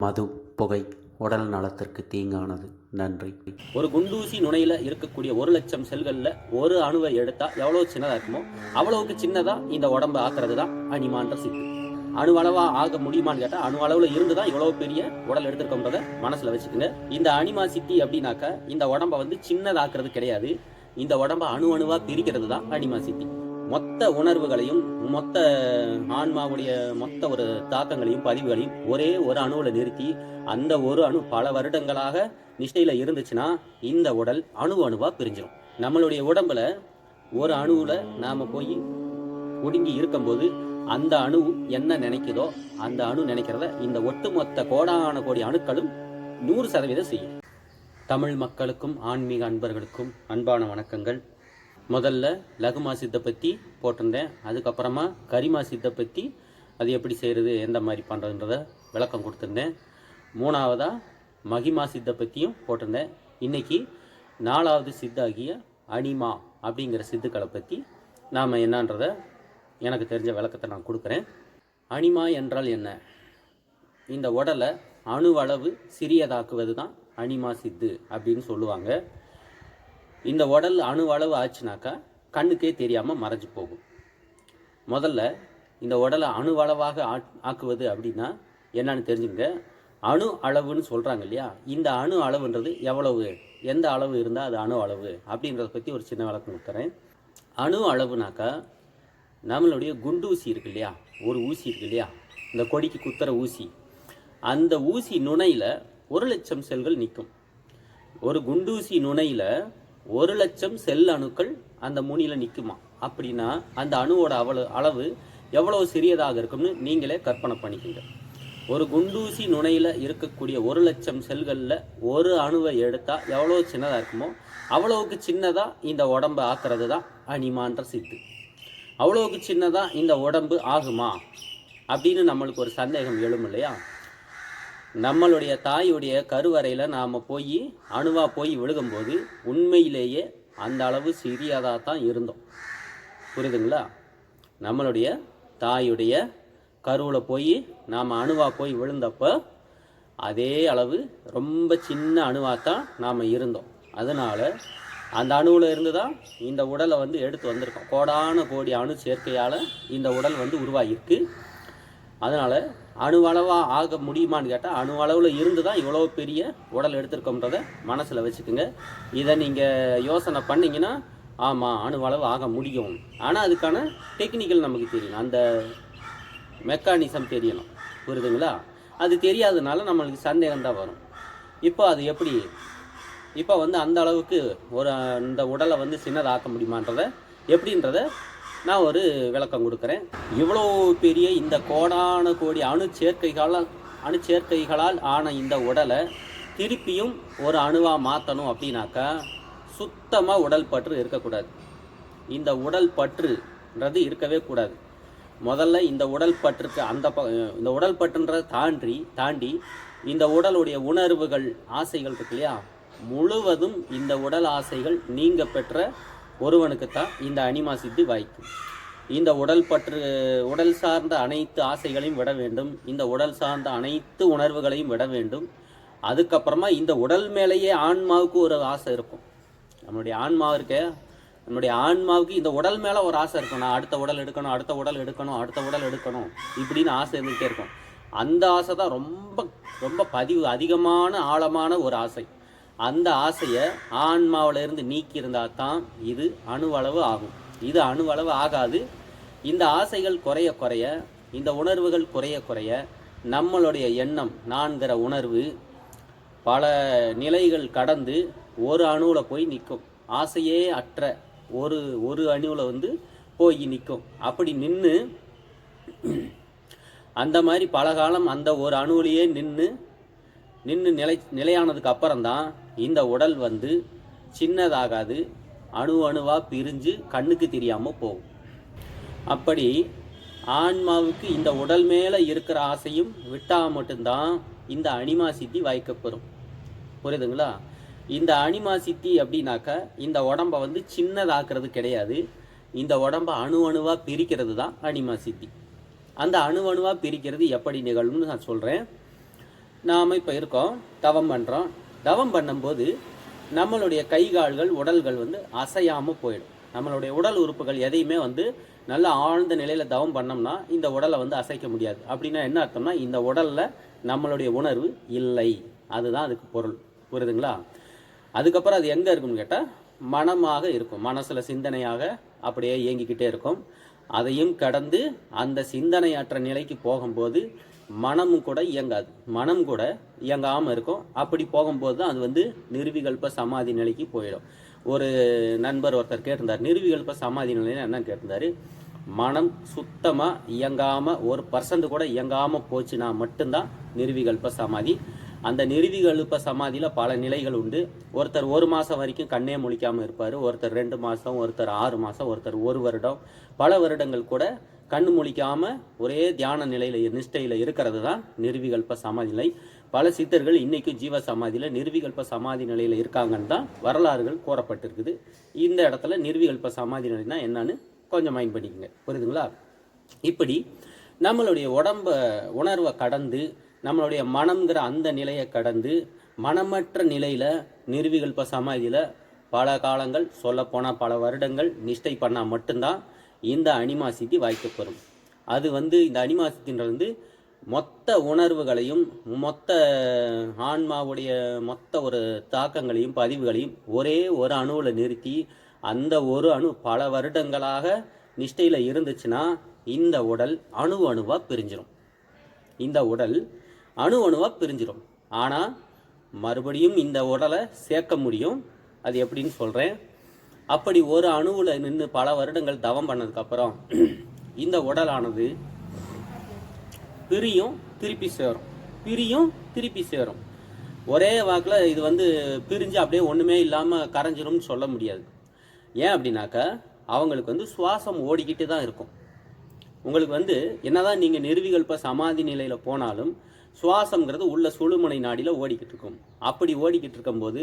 மது புகை உடல் நலத்திற்கு தீங்கானது. நன்றி. ஒரு குண்டூசி நுனையில இருக்கக்கூடிய ஒரு லட்சம் செல்கள்ல ஒரு அணுவை எடுத்தா எவ்வளவு சின்னதா இருக்குமோ அவ்வளவுக்கு சின்னதா இந்த உடம்பை ஆக்குறது தான் அனிமான்ற சித்து அணு அளவா ஆக முடியுமான்னு கேட்டா அணு அளவுல இருந்துதான் இவ்வளவு பெரிய உடல் எடுத்திருக்கோன்றத மனசுல வச்சுக்கோங்க. இந்த அனிமா சித்தி அப்படின்னாக்கா இந்த உடம்ப வந்து சின்னதாக்குறது கிடையாது. இந்த உடம்ப அணு அணுவா பிரிக்கிறது தான் அனிமா சித்தி மொத்த உணர்வுகளையும் மொத்த ஆன்மாவுடைய மொத்த ஒரு தாக்கங்களையும் பதிவுகளையும் ஒரே ஒரு அணுவில் நிறுத்தி அந்த ஒரு அணு பல வருடங்களாக நிஷ்டையில் இருந்துச்சுன்னா இந்த உடல் அணு அணுவாக பிரிஞ்சிடும் நம்மளுடைய உடம்புல ஒரு அணுவில் நாம் போய் ஒடுங்கி இருக்கும்போது அந்த அணு என்ன நினைக்குதோ அந்த அணு நினைக்கிறத இந்த ஒட்டுமொத்த கோடான கோடி அணுக்களும் நூறு சதவீதம் செய்யும். தமிழ் மக்களுக்கும் ஆன்மீக அன்பர்களுக்கும் அன்பான வணக்கங்கள். முதல்ல லகுமா சித்தை பற்றி போட்டிருந்தேன். அதுக்கப்புறமா கரிமா சித்தை பற்றி அது எப்படி செய்கிறது எந்த மாதிரி பண்ணுறதுன்றத விளக்கம் கொடுத்துருந்தேன். மூணாவதாக மகிமா சித்தை பற்றியும் போட்டிருந்தேன். இன்றைக்கி நாலாவது சித்தாகிய அனிமா அப்படிங்கிற சித்துக்களை பற்றி நாம் என்னன்றத எனக்கு தெரிஞ்ச விளக்கத்தை நான் கொடுக்குறேன். அனிமா என்றால் என்ன? இந்த உடலை அணுவளவு சிறியதாக்குவது தான் அனிமா சித்து அப்படின்னு சொல்லுவாங்க. இந்த உடல் அணுவளவு ஆச்சுனாக்கா கண்ணுக்கே தெரியாமல் மறைஞ்சு போகும். முதல்ல இந்த உடலை அணுவளவாக ஆ ஆக்குவது அப்படின்னா என்னன்னு தெரிஞ்சுங்க அணு அளவுன்னு சொல்கிறாங்க இல்லையா? இந்த அணு அளவுன்றது எவ்வளவு? எந்த அளவு இருந்தால் அது அணு அளவு? அப்படின்றத பற்றி ஒரு சின்ன விளக்கம் கொடுக்குறேன். அணு அளவுனாக்கா நம்மளுடைய குண்டூசி இருக்கு இல்லையா? ஒரு ஊசி இருக்கு இல்லையா? இந்த கொடிக்கு குத்துற ஊசி. அந்த ஊசி நுனையில் ஒரு லட்சம் செல்கள் நிற்கும். ஒரு குண்டூசி நுனையில் ஒரு லட்சம் செல் அணுக்கள் அந்த முனியில நிற்குமா அப்படின்னா அந்த அணுவோட அவ்வளவு அளவு எவ்வளோ சிறியதாக இருக்கும்னு நீங்களே கற்பனை பண்ணிக்கங்க. ஒரு குண்டூசி நுனையில் இருக்கக்கூடிய ஒரு லட்சம் செல்களில் ஒரு அணுவை எடுத்தால் எவ்வளோ சின்னதாக இருக்குமோ அவ்வளோவுக்கு சின்னதாக இந்த உடம்பு ஆக்குறது தான் அனிமான்ற சித்து. அவ்வளோவுக்கு சின்னதாக இந்த உடம்பு ஆகுமா? அப்படின்னு நம்மளுக்கு ஒரு சந்தேகம் எழும் இல்லையா? நம்மளுடைய தாயுடைய கருவறையில் நாம் போய் அணுவாக போய் விழுகும்போது உண்மையிலேயே அந்த அளவு சிறியதாக தான் இருந்தோம். புரியுதுங்களா? நம்மளுடைய தாயுடைய கருவில் போய் நாம் அணுவாக போய் விழுந்தப்போ அதே அளவு ரொம்ப சின்ன அணுவாக தான் நாம் இருந்தோம். அதனால் அந்த அணுவில் இருந்து தான் இந்த உடலை வந்து எடுத்து வந்திருக்கோம். கோடான கோடி அணு சேர்க்கையால் இந்த உடல் வந்து உருவாகியிருக்கு அதனால் அணுவளவாக ஆக முடியுமான்னு கேட்டால் அணுவளவில் இருந்து தான் இவ்வளோ பெரிய உடல் எடுத்திருக்கோன்றதை மனசில் வச்சுக்கோங்க. இதை நீங்கள் யோசனை பண்ணிங்கன்னா ஆமாம் அணுவளவு ஆக முடியும். ஆனால் அதுக்கான டெக்னிக்கல் நமக்கு தெரியணும். அந்த மெக்கானிசம் தெரியணும். புரியுதுங்களா? அது தெரியாதனால நம்மளுக்கு சந்தேகம் தான் வரும். இப்போ அது எப்படி? இப்போ வந்து அந்த அளவுக்கு ஒரு இந்த உடலை வந்து சின்னதாக்க முடியுமான்றதை எப்படின்றத நான் ஒரு விளக்கம் கொடுக்குறேன். இவ்வளோ பெரிய இந்த கோடான கோடி அணு சேர்க்கைகளால் அணு சேர்க்கைகளால் ஆன இந்த உடலை திருப்பியும் ஒரு அணுவாக மாற்றணும் அப்படின்னாக்கா சுத்தமாக உடல் பற்று இருக்கக்கூடாது. இந்த உடல் பற்றுன்றது இருக்கவே கூடாது. முதல்ல இந்த உடல் பற்றுக்கு அந்த ப இந்த உடல் பற்றுன்றதை தாண்டி தாண்டி இந்த உடலுடைய உணர்வுகள் ஆசைகள் இருக்கு இல்லையா? முழுவதும் இந்த உடல் ஆசைகள் நீங்கள் பெற்ற ஒருவனுக்குத்தான் இந்த அனிமா சித்தி வாய்க்கும். இந்த உடல் பற்று உடல் சார்ந்த அனைத்து ஆசைகளையும் விட வேண்டும். இந்த உடல் சார்ந்த அனைத்து உணர்வுகளையும் விட வேண்டும். அதுக்கப்புறமா இந்த உடல் மேலேயே ஆன்மாவுக்கு ஒரு ஆசை இருக்கும். நம்மளுடைய ஆன்மா இருக்க நம்மளுடைய ஆன்மாவுக்கு இந்த உடல் மேலே ஒரு ஆசை இருக்கும். நான் அடுத்த உடல் எடுக்கணும் அடுத்த உடல் எடுக்கணும் அடுத்த உடல் எடுக்கணும் இப்படின்னு ஆசை இருந்துகிட்டே இருக்கும். அந்த ஆசை தான் ரொம்ப ரொம்ப பதிவு அதிகமான ஆழமான ஒரு ஆசை. அந்த ஆசையை ஆன்மாவிலிருந்து நீக்கி இருந்தால் தான் இது அணுவளவு ஆகும். இது அணுவளவு ஆகாது. இந்த ஆசைகள் குறைய குறைய இந்த உணர்வுகள் குறைய குறைய நம்மளுடைய எண்ணம் நான்கிற உணர்வு பல நிலைகள் கடந்து ஒரு அணுவில் போய் நிற்கும். ஆசையே அற்ற ஒரு ஒரு அணுவில் வந்து போய் நிற்கும். அப்படி நின்று அந்த மாதிரி பல காலம் அந்த ஒரு அணுவிலேயே நின்று நின்று நிலை நிலையானதுக்கு அப்புறம்தான் இந்த உடல் வந்து சின்னதாகாது அணு அணுவாக பிரிஞ்சு கண்ணுக்கு தெரியாமல் போகும். அப்படி ஆன்மாவுக்கு இந்த உடல் மேலே இருக்கிற ஆசையும் விட்டால் மட்டும்தான் இந்த அனிமா சித்தி வாய்க்கப்பெறும் புரியுதுங்களா? இந்த அனிமா சித்தி அப்படின்னாக்க இந்த உடம்ப வந்து சின்னதாக்குறது கிடையாது. இந்த உடம்ப அணு அணுவாக பிரிக்கிறது தான் அனிமா சித்தி. அந்த அணு அணுவாக பிரிக்கிறது எப்படி நிகழும்னு நான் சொல்கிறேன் நாம் இப்போ இருக்கோம் தவம் பண்ணுறோம் தவம் பண்ணும்போது நம்மளுடைய கை கால்கள் உடல்கள் வந்து அசையாமல் போயிடும். நம்மளுடைய உடல் உறுப்புகள் எதையுமே வந்து நல்ல ஆழ்ந்த நிலையில் தவம் பண்ணோம்னா இந்த உடலை வந்து அசைக்க முடியாது. அப்படின்னா என்ன அர்த்தம்னா இந்த உடலில் நம்மளுடைய உணர்வு இல்லை. அதுதான் அதுக்கு பொருள். புரியுதுங்களா? அதுக்கப்புறம் அது எங்கே இருக்கும்னு கேட்டால் மனமாக இருக்கும். மனசில் சிந்தனையாக அப்படியே இயங்கிக்கிட்டே இருக்கும். அதையும் கடந்து அந்த சிந்தனையற்ற நிலைக்கு போகும்போது மனமும் கூட இயங்காது. மனம் கூட இயங்காமல் இருக்கும். அப்படி போகும்போது தான் அது வந்து நிர்விகல்ப சமாதி நிலைக்கு போயிடும். ஒரு நண்பர் ஒருத்தர் கேட்டிருந்தார் நிர்விகல்ப சமாதி நிலைன்னு என்னன்னு கேட்டிருந்தார் மனம் சுத்தமாக இயங்காமல் ஒரு பர்சன்ட் கூட இயங்காமல் போச்சுன்னா மட்டும்தான் நிர்விகல்ப சமாதி. அந்த நிறுவிகல்ப சமாதியில் பல நிலைகள் உண்டு. ஒருத்தர் ஒரு மாதம் வரைக்கும் கண்ணே முழிக்காமல் இருப்பார் ஒருத்தர் ரெண்டு மாதம் ஒருத்தர் ஆறு மாதம் ஒருத்தர் ஒரு வருடம் பல வருடங்கள் கூட கண்ணு முழிக்காமல் ஒரே தியான நிலையில் நிஷ்டையில் இருக்கிறது தான் நிர்விகல்ப சமாதி நிலை பல சித்தர்கள் இன்னைக்கும் ஜீவ சமாதியில் நிர்விகல்ப சமாதி நிலையில் இருக்காங்கன்னு தான் வரலாறுகள் கூறப்பட்டிருக்குது. இந்த இடத்துல நிர்விகல்ப சமாதி நிலைனா என்னன்னு கொஞ்சம் மைண்ட் பண்ணிக்கங்க. புரியுதுங்களா? இப்படி நம்மளுடைய உடம்ப உணர்வை கடந்து நம்மளுடைய மனம்ங்கிற அந்த நிலையை கடந்து மனமற்ற நிலையில் நிர்விகல்ப சமாதியில் பல காலங்கள் சொல்லப்போனால் பல வருடங்கள் நிஷ்டை பண்ணால் மட்டும்தான் இந்த அனிமா சித்தி வாய்க்கப்பெறும் அது வந்து இந்த அனிமா சித்தின்றது வந்து மொத்த உணர்வுகளையும் மொத்த ஆன்மாவுடைய மொத்த ஒரு தாக்கங்களையும் பதிவுகளையும் ஒரே ஒரு அணுவில் நிறுத்தி அந்த ஒரு அணு பல வருடங்களாக நிஷ்டையில் இருந்துச்சுன்னா இந்த உடல் அணு அணுவாக பிரிஞ்சிடும் இந்த உடல் அணு அணுவாக பிரிஞ்சிடும் ஆனால் மறுபடியும் இந்த உடலை சேர்க்க முடியும். அது எப்படின்னு சொல்கிறேன் அப்படி ஒரு அணுவில் நின்று பல வருடங்கள் தவம் பண்ணதுக்கப்புறம் இந்த உடலானது பிரியும் திருப்பி சேரும். பிரியும் திருப்பி சேரும். ஒரே வாக்கில் இது வந்து பிரிஞ்சு அப்படியே ஒன்றுமே இல்லாமல் கரைஞ்சிரும்னு சொல்ல முடியாது. ஏன் அப்படின்னாக்கா அவங்களுக்கு வந்து சுவாசம் ஓடிக்கிட்டு தான் இருக்கும். உங்களுக்கு வந்து என்னதான் நீங்கள் நிறுவிகல்ப சமாதி நிலையில் போனாலும் சுவாசம்ங்கிறது உள்ள சுழுமுனை நாடியில் ஓடிக்கிட்டு இருக்கும். அப்படி ஓடிக்கிட்டு இருக்கும்போது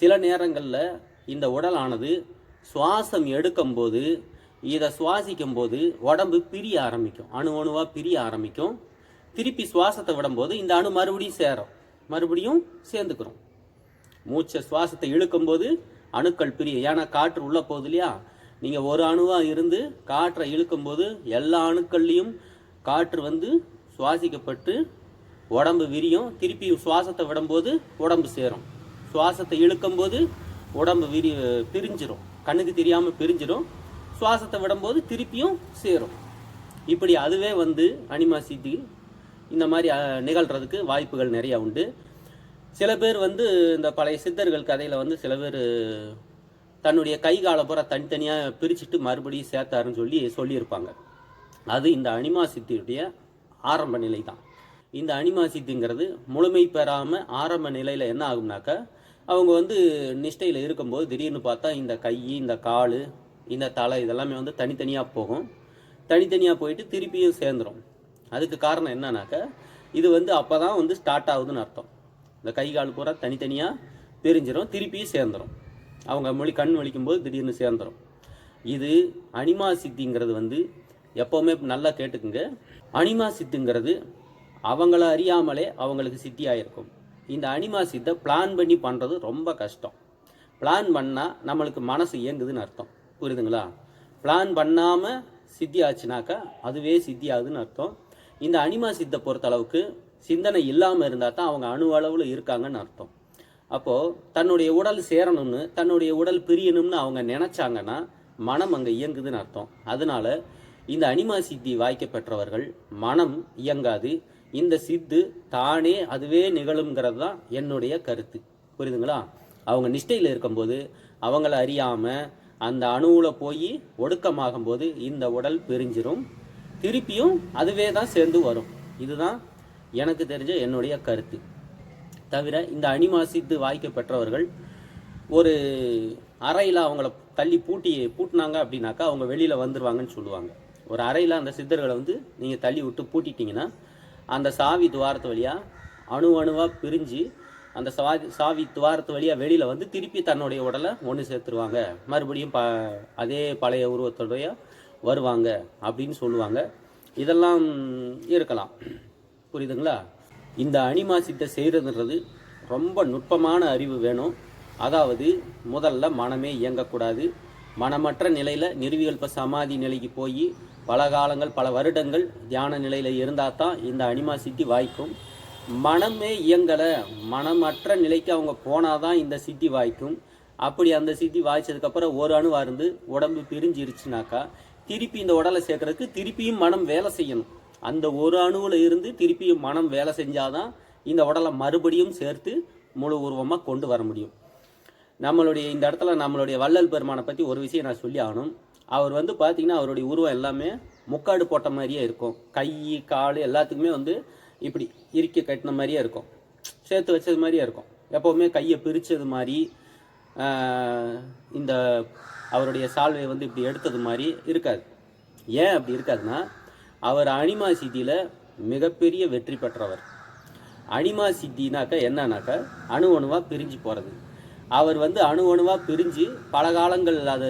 சில நேரங்களில் இந்த உடலானது சுவாசம் எடுக்கும்போது இதை சுவாசிக்கும் போது உடம்பு பிரிய ஆரம்பிக்கும். அணு அணுவாக பிரிய ஆரம்பிக்கும். திருப்பி சுவாசத்தை விடும்போது இந்த அணு மறுபடியும் சேரும். மறுபடியும் சேர்ந்துக்கிறோம். மூச்சை சுவாசத்தை இழுக்கும்போது அணுக்கள் பிரியும். ஏன்னா காற்று உள்ளே போகுது இல்லையா? நீங்கள் ஒரு அணுவாக இருந்து காற்றை இழுக்கும்போது எல்லா அணுக்கள்லேயும் காற்று வந்து சுவாசிக்கப்பட்டு உடம்பு விரியும். திருப்பி சுவாசத்தை விடும்போது உடம்பு சேரும். சுவாசத்தை இழுக்கும்போது உடம்பு விரி பிரிஞ்சிடும் கண்ணுக்கு தெரியாமல் பிரிஞ்சிடும் சுவாசத்தை விடும்போது திருப்பியும் சேரும். இப்படி அதுவே வந்து அனிமா சித்தி இந்த மாதிரி நிகழ்கிறதுக்கு வாய்ப்புகள் நிறையா உண்டு. சில பேர் வந்து இந்த பழைய சித்தர்கள் கதையில் வந்து சில பேர் தன்னுடைய கை காலை பூரா தனித்தனியாக பிரிச்சுட்டு மறுபடியும் சேர்த்தாருன்னு சொல்லி சொல்லியிருப்பாங்க. அது இந்த அனிமா சித்தியுடைய ஆரம்ப நிலை தான் இந்த அனிமா சித்திங்கிறது முழுமை பெறாமல் ஆரம்ப நிலையில் என்ன ஆகும்னாக்கா அவங்க வந்து நிஷ்டையில் இருக்கும்போது திடீர்னு பார்த்தா இந்த கை இந்த கால் இந்த தலை இதெல்லாமே வந்து தனித்தனியாக போகும். தனித்தனியாக போயிட்டு திருப்பியும் சேர்ந்துரும். அதுக்கு காரணம் என்னன்னாக்கா இது வந்து அப்போ தான் வந்து ஸ்டார்ட் ஆகுதுன்னு அர்த்தம். இந்த கை கால் பூரா தனித்தனியாக பிரிஞ்சிடும் திருப்பியும் சேர்ந்துடும் அவங்க மொழி கண் வலிக்கும்போது திடீர்னு சேர்ந்துடும் இது அனிமா சித்திங்கிறது வந்து எப்போவுமே நல்லா கேட்டுக்குங்க. அனிமா சித்துங்கிறது அவங்கள அறியாமலே அவங்களுக்கு சித்தி இருக்கும் இந்த அனிமா சித்தை பிளான் பண்ணி பண்ணுறது ரொம்ப கஷ்டம். பிளான் பண்ணால் நம்மளுக்கு மனசு இயங்குதுன்னு அர்த்தம். புரியுதுங்களா? பிளான் பண்ணாமல் சித்தி ஆச்சுனாக்கா அதுவே சித்தி ஆகுதுன்னு அர்த்தம். இந்த அனிமா சித்தை பொறுத்தளவுக்கு சிந்தனை இல்லாமல் இருந்தால் தான் அவங்க அணு அளவில் இருக்காங்கன்னு அர்த்தம். அப்போது தன்னுடைய உடல் சேரணும்னு தன்னுடைய உடல் பிரியணும்னு அவங்க நினச்சாங்கன்னா மனம் அங்கே இயங்குதுன்னு அர்த்தம். அதனால இந்த அனிமா சித்தி வாய்க்க பெற்றவர்கள் மனம் இயங்காது இந்த சித்து தானே அதுவே நிகழுங்கிறது தான் என்னுடைய கருத்து. புரியுதுங்களா? அவங்க நிஷ்டையில் இருக்கும்போது அவங்கள அறியாமல் அந்த அணுவில் போய் ஒடுக்கமாகும்போது இந்த உடல் பிரிஞ்சிரும். திருப்பியும் அதுவே தான் சேர்ந்து வரும். இதுதான் எனக்கு தெரிஞ்ச என்னுடைய கருத்து. தவிர இந்த அனிமா சித்து வாய்க்க பெற்றவர்கள் ஒரு அறையில் அவங்கள தள்ளி பூட்டி பூட்டினாங்க அப்படின்னாக்கா அவங்க வெளியில் வந்துடுவாங்கன்னு சொல்லுவாங்க. ஒரு அறையில் அந்த சித்தர்களை வந்து நீங்கள் தள்ளி விட்டு பூட்டிட்டீங்கன்னா அந்த சாவி துவாரத்து வழியாக அணு அணுவாக பிரிஞ்சு அந்த சாவி சாவி துவாரத்து வழியாக வெளியில் வந்து திருப்பி தன்னுடைய உடலை ஒன்று சேர்த்துருவாங்க. மறுபடியும் ப அதே பழைய உருவத்தோடைய வருவாங்க அப்படின்னு சொல்லுவாங்க. இதெல்லாம் இருக்கலாம். புரியுதுங்களா? இந்த அனிமா சித்தை செய்கிறதுன்றது ரொம்ப நுட்பமான அறிவு வேணும். அதாவது முதல்ல மனமே இயங்கக்கூடாது. மனமற்ற நிலையில் நிறுவியல்ப சமாதி நிலைக்கு போய் பல காலங்கள் பல வருடங்கள் தியான நிலையில் இருந்தால் தான் இந்த அனிமா சித்தி வாய்க்கும். மனமே இயங்கலை மனமற்ற நிலைக்கு அவங்க போனால் தான் இந்த சித்தி வாய்க்கும். அப்படி அந்த சித்தி வாய்ச்சதுக்கப்புறம் ஒரு அணுவாக இருந்து உடம்பு பிரிஞ்சிருச்சுனாக்கா திருப்பி இந்த உடலை சேர்க்கறதுக்கு திருப்பியும் மனம் வேலை செய்யணும். அந்த ஒரு அணுவில் இருந்து திருப்பியும் மனம் வேலை செஞ்சாதான் இந்த உடலை மறுபடியும் சேர்த்து முழு உருவமாக கொண்டு வர முடியும். நம்மளுடைய இந்த இடத்துல நம்மளுடைய வள்ளல் பெருமானை பற்றி ஒரு விஷயம் நான் சொல்லி ஆகணும். அவர் வந்து பார்த்தீங்கன்னா அவருடைய உருவம் எல்லாமே முக்காடு போட்ட மாதிரியே இருக்கும். கை கால் எல்லாத்துக்குமே வந்து இப்படி இறுக்கி கட்டின மாதிரியே இருக்கும். சேர்த்து வச்சது மாதிரியே இருக்கும். எப்போவுமே கையை பிரித்தது மாதிரி இந்த அவருடைய சால்வை வந்து இப்படி எடுத்தது மாதிரி இருக்காது. ஏன் அப்படி இருக்காதுன்னா அவர் அனிமா சித்தியில் மிகப்பெரிய வெற்றி பெற்றவர். அனிமா சித்தினாக்கா என்னன்னாக்கா அணு அணுவாக பிரிஞ்சு போகிறது அவர் வந்து அணு அணுவாக பிரிஞ்சு பல காலங்கள் அது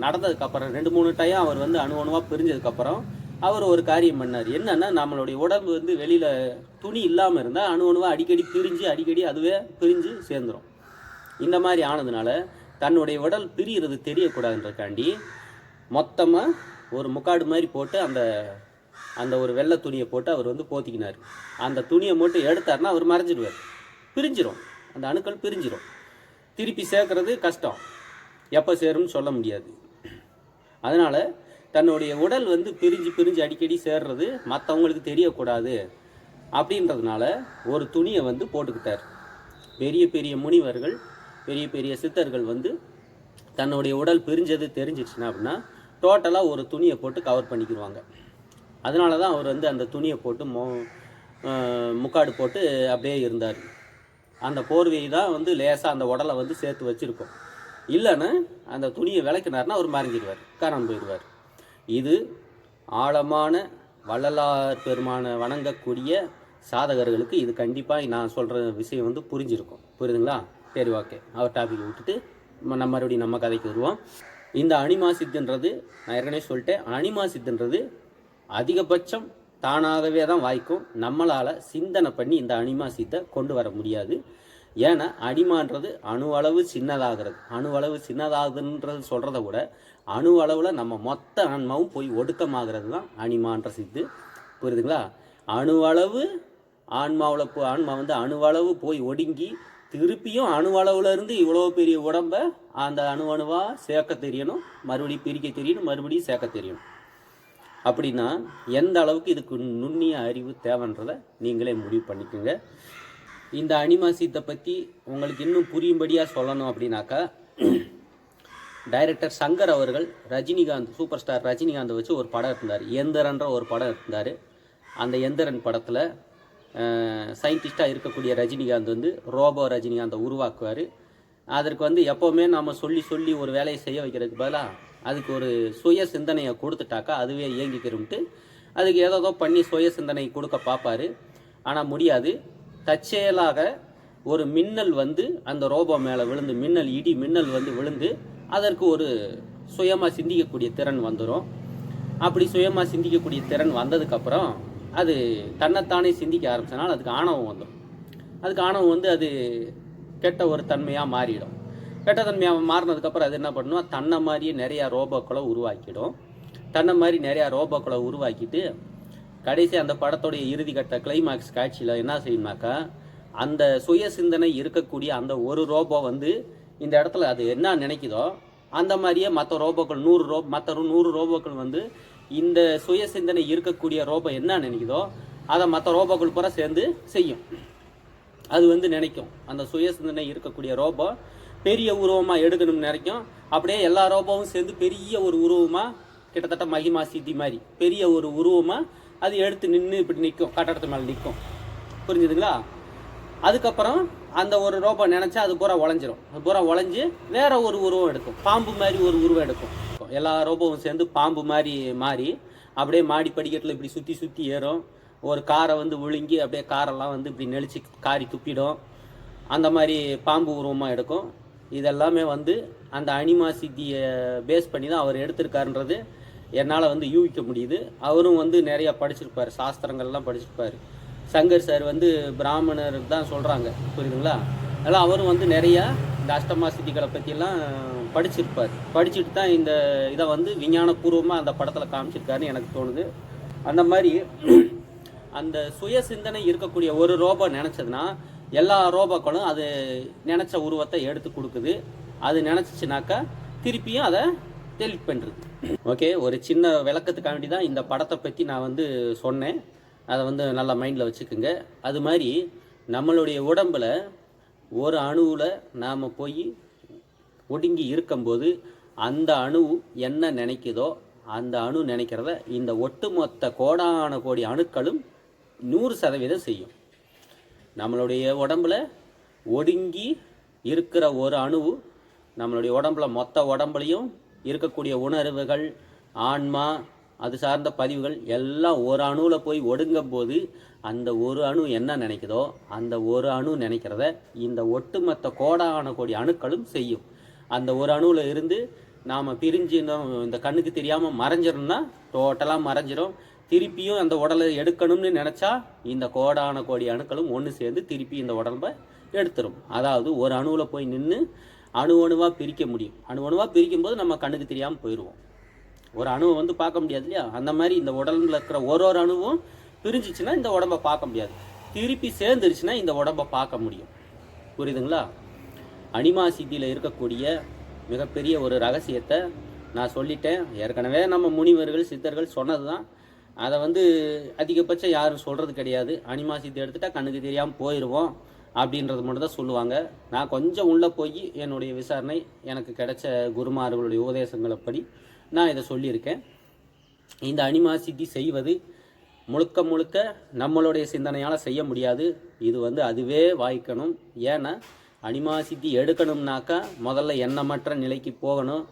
நடந்ததுக்கப்புறம் ரெண்டு மூணு டைம் அவர் வந்து அணு அணுவாக பிரிஞ்சதுக்கப்புறம் அவர் ஒரு காரியம் பண்ணார். என்னன்னா நம்மளுடைய உடம்பு வந்து வெளியில் துணி இல்லாமல் இருந்தால் அணு அணுவாக அடிக்கடி பிரிஞ்சு அடிக்கடி அதுவே பிரிஞ்சு சேர்ந்துடும் இந்த மாதிரி ஆனதுனால தன்னுடைய உடல் பிரிகிறது தெரியக்கூடாதுன்றக்காண்டி மொத்தமாக ஒரு முக்காடு மாதிரி போட்டு அந்த அந்த ஒரு வெள்ளை துணியை போட்டு அவர் வந்து போத்திக்கினார். அந்த துணியை மட்டும் எடுத்தாருன்னா அவர் மறைஞ்சிடுவார். பிரிஞ்சிடும் அந்த அணுக்கள் பிரிஞ்சிடும் திருப்பி சேர்க்கறது கஷ்டம். எப்போ சேரும்னு சொல்ல முடியாது. அதனால் தன்னுடைய உடல் வந்து பிரிஞ்சு பிரிஞ்சு அடிக்கடி சேர்றது மற்றவங்களுக்கு தெரியக்கூடாது அப்படின்றதுனால ஒரு துணியை வந்து போட்டுக்கிட்டார். பெரிய பெரிய முனிவர்கள் பெரிய பெரிய சித்தர்கள் வந்து தன்னுடைய உடல் பிரிஞ்சது தெரிஞ்சிச்சுன்னா அப்படின்னா டோட்டலாக ஒரு துணியை போட்டு கவர் பண்ணிக்கிடுவாங்க அதனால தான் அவர் வந்து அந்த துணியை போட்டு மோ முக்காடு போட்டு அப்படியே இருந்தார். அந்த போர்வையை தான் வந்து லேசாக அந்த உடலை வந்து சேர்த்து வச்சுருக்கோம். இல்லைன்னா அந்த துணியை விளக்கினார்னா அவர் மறைஞ்சிடுவார் காணாமல் போயிடுவார். இது ஆழமான வள்ளலார் பெருமானை வணங்கக்கூடிய சாதகர்களுக்கு இது கண்டிப்பாக நான் சொல்கிற விஷயம் வந்து புரிஞ்சிருக்கும். புரியுதுங்களா? சரி ஓகே. அவர் டாபிக் விட்டுட்டு நம்ம நம்ம மறுபடியும் நம்ம கதைக்கு வருவோம். இந்த அனிமா சித்துன்றது நான் ஏற்கனவே சொல்லிட்டேன் அனிமா சித்துன்றது அதிகபட்சம் தானாகவே தான் வாய்க்கும். நம்மளால் சிந்தனை பண்ணி இந்த அனிமா சித்தை கொண்டு வர முடியாது. ஏன்னா அனிமான்றது அணுவளவு சின்னதாகிறது. அணுவளவு சின்னதாகுதுன்றது சொல்கிறத விட அணுவளவில் நம்ம மொத்த ஆன்மாவும் போய் ஒடுக்கமாகிறது தான் அனிமான்ற சித்து புரியுதுங்களா? அணுவளவு ஆன்மாவில் போ ஆன்மா வந்து அணுவளவு போய் ஒடுங்கி திருப்பியும் அணுவளவுலேருந்து இவ்வளோ பெரிய உடம்பை அந்த அணு அணுவாக சேர்க்க தெரியணும். மறுபடியும் பிரிக்க தெரியணும் மறுபடியும் சேர்க்க தெரியணும். அப்படின்னா எந்த அளவுக்கு இதுக்கு நுண்ணிய அறிவு தேவைன்றதை நீங்களே முடிவு பண்ணிக்கோங்க. இந்த அனிமாசியத்தை பற்றி உங்களுக்கு இன்னும் புரியும்படியாக சொல்லணும் அப்படின்னாக்கா டைரக்டர் சங்கர் அவர்கள் ரஜினிகாந்த் சூப்பர் ஸ்டார் ரஜினிகாந்தை வச்சு ஒரு படம் இருந்தார் எந்திரன்ற ஒரு படம் இருந்தார் அந்த எந்திரன் படத்தில் சயின்டிஸ்டாக இருக்கக்கூடிய ரஜினிகாந்த் வந்து ரோபோ ரஜினிகாந்தை உருவாக்குவார். அதற்கு வந்து எப்போவுமே நம்ம சொல்லி சொல்லி ஒரு வேலையை செய்ய வைக்கிறதுக்கு பதிலாக அதுக்கு ஒரு சுய சிந்தனையை கொடுத்துட்டாக்கா அதுவே இயங்கிக்கிறோம்ட்டு அதுக்கு ஏதோ பண்ணி சுய சிந்தனை கொடுக்க பார்ப்பாரு. ஆனால் முடியாது. தற்செயலாக ஒரு மின்னல் வந்து அந்த ரோபோ மேலே விழுந்து மின்னல் இடி மின்னல் வந்து விழுந்து அதற்கு ஒரு சுயமாக சிந்திக்கக்கூடிய திறன் வந்துடும் அப்படி சுயமாக சிந்திக்கக்கூடிய திறன் வந்ததுக்கப்புறம் அது தன்னைத்தானே சிந்திக்க ஆரம்பிச்சனால அதுக்கு ஆணவம் வந்துடும் அதுக்கு ஆணவம் வந்து அது கெட்ட ஒரு தன்மையாக மாறிடும். கெட்ட மாறினதுக்கப்புறம் அது என்ன பண்ணும் தன்னை மாதிரியே நிறையா ரோபோக்களை உருவாக்கிடும். தன்னை மாதிரி நிறையா ரோபோக்களை உருவாக்கிட்டு கடைசி அந்த படத்துடைய இறுதிக்கட்ட கிளைமாக்ஸ் காட்சியில் என்ன செய்யணும்னாக்கா அந்த சுய சிந்தனை இருக்கக்கூடிய அந்த ஒரு ரோபோ வந்து இந்த இடத்துல அது என்ன நினைக்குதோ அந்த மாதிரியே மற்ற ரோபோக்கள் நூறு ரோ மற்ற நூறு ரோபோக்கள் வந்து இந்த சுய சிந்தனை இருக்கக்கூடிய ரோபோ என்ன நினைக்குதோ அதை மற்ற ரோபோக்கள் பூரா சேர்ந்து செய்யும். அது வந்து நினைக்கும். அந்த சுய சிந்தனை இருக்கக்கூடிய ரோபோ பெரிய உருவமாக எடுக்கணும்னு நினைக்கும். அப்படியே எல்லா ரோபோவும் சேர்ந்து பெரிய ஒரு உருவமாக கிட்டத்தட்ட மகிமா சித்தி மாதிரி பெரிய ஒரு உருவமாக அது எடுத்து நின்று இப்படி நிற்கும் கட்டடத்து மேலே நிற்கும் புரிஞ்சுதுங்களா? அதுக்கப்புறம் அந்த ஒரு ரோபோ நினச்சா அது பூரா உடஞ்சிரும் அது பூரா உடஞ்சி வேற ஒரு உருவம் எடுக்கும். பாம்பு மாதிரி ஒரு உருவம் எடுக்கும். எல்லா ரோபோவும் சேர்ந்து பாம்பு மாதிரி மாறி அப்படியே மாடி படிக்கட்டில் இப்படி சுற்றி சுற்றி ஏறும். ஒரு காரை வந்து விழுங்கி அப்படியே காரெல்லாம் வந்து இப்படி நெளிச்சு காரி துப்பிடும். அந்த மாதிரி பாம்பு உருவமாக எடுக்கும். இதெல்லாமே வந்து அந்த அனிமா சித்தியை பேஸ் பண்ணி தான் அவர் எடுத்திருக்காருன்றது என்னால் வந்து யூகிக்க முடியுது. அவரும் வந்து நிறையா படிச்சிருப்பார் சாஸ்திரங்கள்லாம் படிச்சிருப்பார். சங்கர் சார் வந்து பிராமணர் தான் சொல்கிறாங்க புரியுதுங்களா? அதெல்லாம் அவரும் வந்து நிறையா இந்த அஷ்டமா சித்திகளை பற்றியெல்லாம் படிச்சிருப்பார். படிச்சுட்டு தான் இந்த இதை வந்து விஞ்ஞானபூர்வமாக அந்த படத்தில் காமிச்சிருக்காருன்னு எனக்கு தோணுது. அந்த மாதிரி அந்த சுய சிந்தனை இருக்கக்கூடிய ஒரு ரோபோ நினச்சதுன்னா எல்லா ரோபோக்களும் அது நினச்ச உருவத்தை எடுத்து கொடுக்குது. அது நினச்சிச்சுனாக்கா திருப்பியும் அதை டெலிட் பண்ணுறது ஓகே ஒரு சின்ன விளக்கத்துக்காண்டி தான் இந்த படத்தை பற்றி நான் வந்து சொன்னேன். அதை வந்து நல்லா மைண்டில் வச்சுக்கோங்க. அது மாதிரி நம்மளுடைய உடம்பில் ஒரு அணுவில் நாம் போய் ஒடுங்கி இருக்கும்போது அந்த அணு என்ன நினைக்குதோ அந்த அணு நினைக்கிறத இந்த ஒட்டுமொத்த கோடான கோடி அணுக்களும் நூறு சதவீதம் செய்யும். நம்மளுடைய உடம்புல ஒடுங்கி இருக்கிற ஒரு அணுவு நம்மளுடைய உடம்புல மொத்த உடம்புலையும் இருக்கக்கூடிய உணர்வுகள் ஆன்மா அது சார்ந்த பதிவுகள் எல்லாம் ஒரு அணுவில் போய் ஒடுங்கும் போது அந்த ஒரு அணு என்ன நினைக்குதோ அந்த ஒரு அணு நினைக்கிறத இந்த ஒட்டுமொத்த கோடான கோடி அணுக்களும் செய்யும். அந்த ஒரு அணுவில் இருந்து நாம் பிரிஞ்சு இந்த- இந்த கண்ணுக்கு தெரியாமல் மறைஞ்சிரும்னா டோட்டலாக மறைஞ்சிரும். திருப்பியும் அந்த உடலை எடுக்கணும்னு நினச்சா இந்த கோடான கோடி அணுக்களும் ஒன்று சேர்ந்து திருப்பி இந்த உடம்பை எடுத்துரும். அதாவது ஒரு அணுவில் போய் நின்று அணு அணுவாக பிரிக்க முடியும். அணு அணுவாக பிரிக்கும் போது நம்ம கண்ணுக்கு தெரியாமல் போயிடுவோம் ஒரு அணுவை வந்து பார்க்க முடியாது இல்லையா? அந்த மாதிரி இந்த உடம்புல இருக்கிற ஒரு ஒரு அணுவும் பிரிஞ்சிச்சுன்னா இந்த உடம்பை பார்க்க முடியாது. திருப்பி சேர்ந்துருச்சுன்னா இந்த உடம்பை பார்க்க முடியும். புரியுதுங்களா? அனிமா சித்தியில் இருக்கக்கூடிய மிகப்பெரிய ஒரு ரகசியத்தை நான் சொல்லிட்டேன். ஏற்கனவே நம்ம முனிவர்கள் சித்தர்கள் சொன்னது தான் அதை வந்து அதிகபட்சம் யாரும் சொல்கிறது கிடையாது. அனிமா சித்தி கண்ணுக்கு தெரியாமல் போயிடுவோம் அப்படின்றது மட்டும் தான் சொல்லுவாங்க. நான் கொஞ்சம் உள்ளே போய் என்னுடைய விசாரணை எனக்கு கிடைச்ச குருமார்களுடைய உபதேசங்களை படி நான் இதை சொல்லியிருக்கேன். இந்த அனிமா சித்தி செய்வது முழுக்க முழுக்க நம்மளுடைய சிந்தனையால் செய்ய முடியாது. இது வந்து அதுவே வாய்க்கணும். ஏன்னா அனிமா சித்தி எடுக்கணும்னாக்கா முதல்ல எண்ணமற்ற நிலைக்கு போகணும்.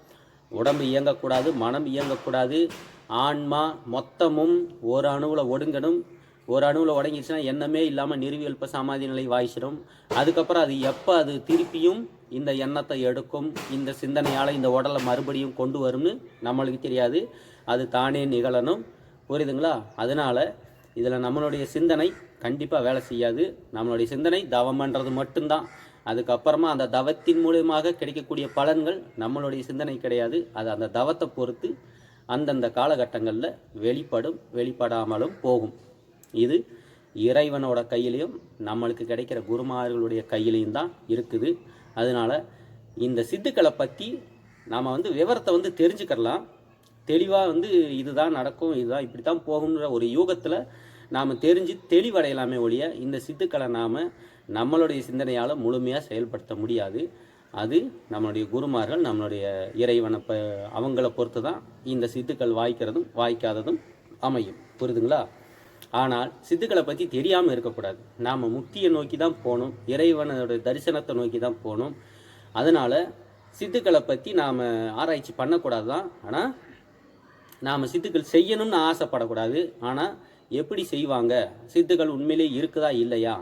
உடம்பு இயங்கக்கூடாது மனம் இயங்கக்கூடாது. ஆன்மா மொத்தமும் ஒரு அணுவில் ஒடுங்கணும். ஒரு அணுவில் உடங்கிடுச்சுன்னா எண்ணமே இல்லாமல் நிறுவியல்ப சமாதி நிலை வாய்ச்சிடும் அதுக்கப்புறம் அது எப்போ அது திருப்பியும் இந்த எண்ணத்தை எடுக்கும் இந்த சிந்தனையால் இந்த உடலை மறுபடியும் கொண்டு வரும்னு நம்மளுக்கு தெரியாது. அது தானே நிகழணும். புரியுதுங்களா? அதனால இதில் நம்மளுடைய சிந்தனை கண்டிப்பாக வேலை செய்யாது. நம்மளுடைய சிந்தனை தவம் பண்ணுறது மட்டும்தான். அதுக்கப்புறமா அந்த தவத்தின் மூலியமாக கிடைக்கக்கூடிய பலன்கள் நம்மளுடைய சிந்தனை கிடையாது. அது அந்த தவத்தை பொறுத்து அந்தந்த காலகட்டங்களில் வெளிப்படும் வெளிப்படாமலும் போகும். இது இறைவனோட கையிலையும் நம்மளுக்கு கிடைக்கிற குருமார்களுடைய கையிலையும் தான் இருக்குது. அதனால இந்த சித்துக்களை பற்றி நாம் வந்து விவரத்தை வந்து தெரிஞ்சுக்கலாம் தெளிவாக வந்து இதுதான் நடக்கும் இதுதான் இப்படி தான் போகும்ன்ற ஒரு யூகத்தில் நாம் தெரிஞ்சு தெளிவடையலாமே ஒழிய இந்த சித்துக்களை நாம் நம்மளுடைய சிந்தனையால் முழுமையாக செயல்படுத்த முடியாது. அது நம்மளுடைய குருமார்கள் நம்மளுடைய இறைவனை ப அவங்கள பொறுத்து தான் இந்த சித்துக்கள் வாய்க்கிறதும் வாய்க்காததும் அமையும். புரியுதுங்களா ஆனால் சித்துக்களை பற்றி தெரியாமல் இருக்கக்கூடாது. நாம் முக்தியை நோக்கி தான் போகணும் இறைவனோட தரிசனத்தை நோக்கி தான் போகணும். அதனால் சித்துக்களை பற்றி நாம் ஆராய்ச்சி பண்ணக்கூடாது தான் ஆனால் நாம் சித்துக்கள் செய்யணும்னு ஆசைப்படக்கூடாது. ஆனால் எப்படி செய்வாங்க? சித்துக்கள் உண்மையிலே இருக்குதா இல்லையா?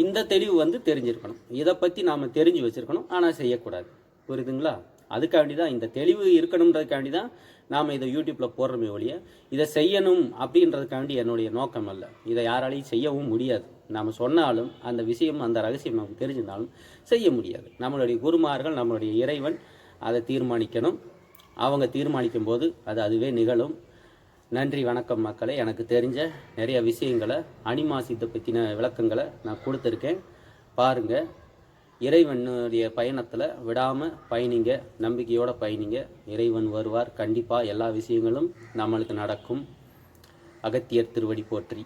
இந்த தெளிவு வந்து தெரிஞ்சிருக்கணும். இதை பற்றி நாம் தெரிஞ்சு வச்சுருக்கணும். ஆனால் செய்யக்கூடாது. புரியுதுங்களா? அதுக்காண்டி தான் இந்த தெளிவு இருக்கணுன்றதுக்காண்டி தான் நாம் இதை யூடியூப்பில் போடுறோமே ஒழிய இதை செய்யணும் அப்படின்றதுக்காண்டி என்னுடைய நோக்கம் அல்ல. இதை யாராலையும் செய்யவும் முடியாது. நாம் சொன்னாலும் அந்த விஷயம் அந்த ரகசியம் நமக்கு தெரிஞ்சிருந்தாலும் செய்ய முடியாது. நம்மளுடைய குருமார்கள் நம்மளுடைய இறைவன் அதை தீர்மானிக்கணும். அவங்க தீர்மானிக்கும் போது அது அதுவே நிகழும். நன்றி வணக்கம் மக்களே. எனக்கு தெரிஞ்ச நிறைய விஷயங்களை அனிமாசித்தை பற்றின விளக்கங்களை நான் கொடுத்துருக்கேன். பாருங்கள் இறைவனுடைய பயணத்தில் விடாமல் பயணிங்க நம்பிக்கையோடு பயணிங்க. இறைவன் வருவார். கண்டிப்பாக எல்லா விஷயங்களும் நம்மளுக்கு நடக்கும். அகத்தியர் திருவடி போற்றி.